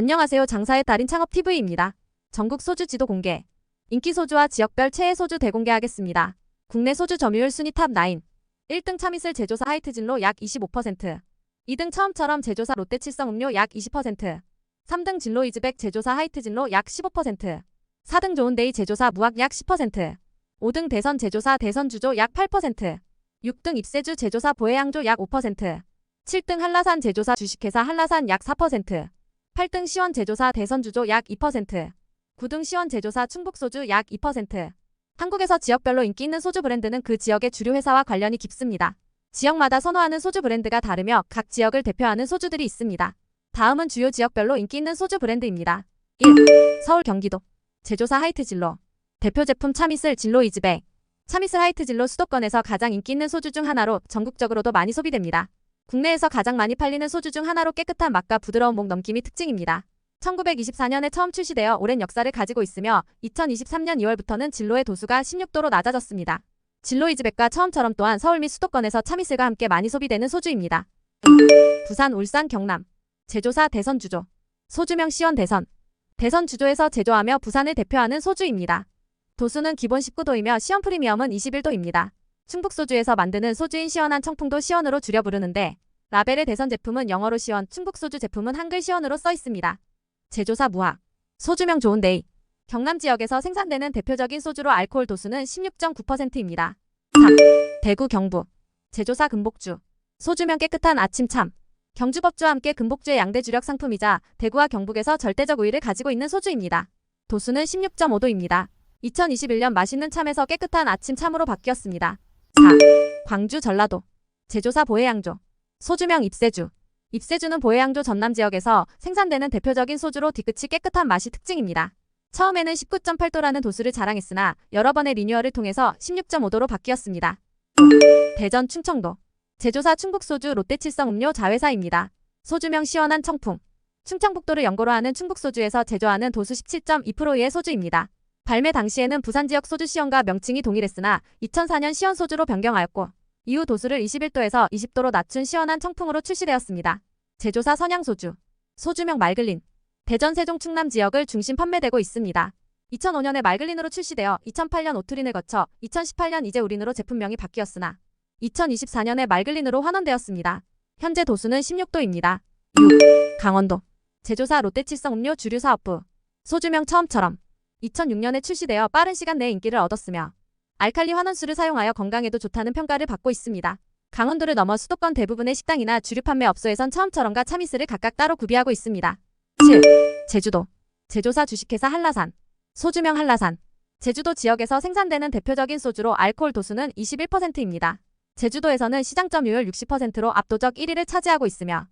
안녕하세요. 장사의 달인 창업TV입니다. 전국 소주 지도 공개. 인기 소주와 지역별 최애 소주 대공개하겠습니다. 국내 소주 점유율 순위 탑 9. 1등 참이슬 제조사 하이트진로 약 25%. 2등 처음처럼 제조사 롯데 칠성 음료 약 20%. 3등 진로 이즈백 제조사 하이트진로 약 15%. 4등 좋은데이 제조사 무학 약 10%. 5등 대선 제조사 대선 주조 약 8%. 6등 입세주 제조사 보혜양조 약 5%. 7등 한라산 제조사 주식회사 한라산 약 4%. 8등 시원 제조사 대선 주조 약 2%. 9등 시원 제조사 충북 소주 약 2%. 한국에서 지역별로 인기 있는 소주 브랜드는 그 지역의 주류 회사와 관련이 깊습니다. 지역마다 선호하는 소주 브랜드가 다르며 각 지역을 대표하는 소주들이 있습니다. 다음은 주요 지역별로 인기 있는 소주 브랜드입니다. 1. 서울 경기도 제조사 하이트 진로 대표 제품 참이슬 진로 이즈백 참이슬 하이트 진로 수도권에서 가장 인기 있는 소주 중 하나로 전국적으로도 많이 소비됩니다. 국내에서 가장 많이 팔리는 소주 중 하나로 깨끗한 맛과 부드러운 목 넘김이 특징입니다. 1924년에 처음 출시되어 오랜 역사를 가지고 있으며 2023년 2월부터는 진로의 도수가 16도로 낮아졌습니다. 진로 이즈백과 처음처럼 또한 서울 및 수도권에서 참이슬과 함께 많이 소비되는 소주입니다. 부산, 울산, 경남 제조사 대선 주조 소주명 시원 대선 대선 주조에서 제조하며 부산을 대표하는 소주입니다. 도수는 기본 19도이며 시원 프리미엄은 21도입니다. 충북 소주에서 만드는 소주인 시원한 청풍도 시원으로 줄여 부르는데 라벨의 대선 제품은 영어로 시원, 충북 소주 제품은 한글 시원으로 써 있습니다. 제조사 무학 소주명 좋은데이 경남 지역에서 생산되는 대표적인 소주로 알코올 도수는 16.9%입니다. 3. 대구 경부 제조사 금복주 소주명 깨끗한 아침참 경주법주와 함께 금복주의 양대 주력 상품이자 대구와 경북에서 절대적 우위를 가지고 있는 소주입니다. 도수는 16.5도입니다. 2021년 맛있는 참에서 깨끗한 아침 참으로 바뀌었습니다. 4. 광주 전라도 제조사 보혜양조 소주명 입세주 입세주는 보혜양조 전남 지역에서 생산되는 대표적인 소주로 뒤끝이 깨끗한 맛이 특징입니다. 처음에는 19.8도라는 도수를 자랑했으나 여러 번의 리뉴얼을 통해서 16.5도로 바뀌었습니다. 대전 충청도 제조사 충북소주 롯데칠성 음료 자회사입니다. 소주명 시원한 청풍 충청북도를 연고로 하는 충북소주에서 제조하는 도수 17.2%의 소주입니다. 발매 당시에는 부산 지역 소주 시연과 명칭이 동일했으나 2004년 시연 소주로 변경하였고 이후 도수를 21도에서 20도로 낮춘 시원한 청풍으로 출시되었습니다. 제조사 선양소주 소주명 말글린 대전 세종 충남 지역을 중심 판매되고 있습니다. 2005년에 말글린으로 출시되어 2008년 오투린을 거쳐 2018년 이제 우린으로 제품명이 바뀌었으나 2024년에 말글린으로 환원되었습니다. 현재 도수는 16도입니다. 6. 강원도 제조사 롯데칠성 음료 주류 사업부 소주명 처음처럼 2006년에 출시되어 빠른 시간 내에 인기를 얻었으며 알칼리 환원수를 사용하여 건강에도 좋다는 평가를 받고 있습니다. 강원도를 넘어 수도권 대부분의 식당이나 주류 판매 업소에선 처음처럼과 참이슬을 각각 따로 구비하고 있습니다. 7. 제주도 제조사 주식회사 한라산 소주명 한라산 제주도 지역에서 생산되는 대표적인 소주로 알코올 도수는 21%입니다. 제주도에서는 시장 점유율 60%로 압도적 1위를 차지하고 있으며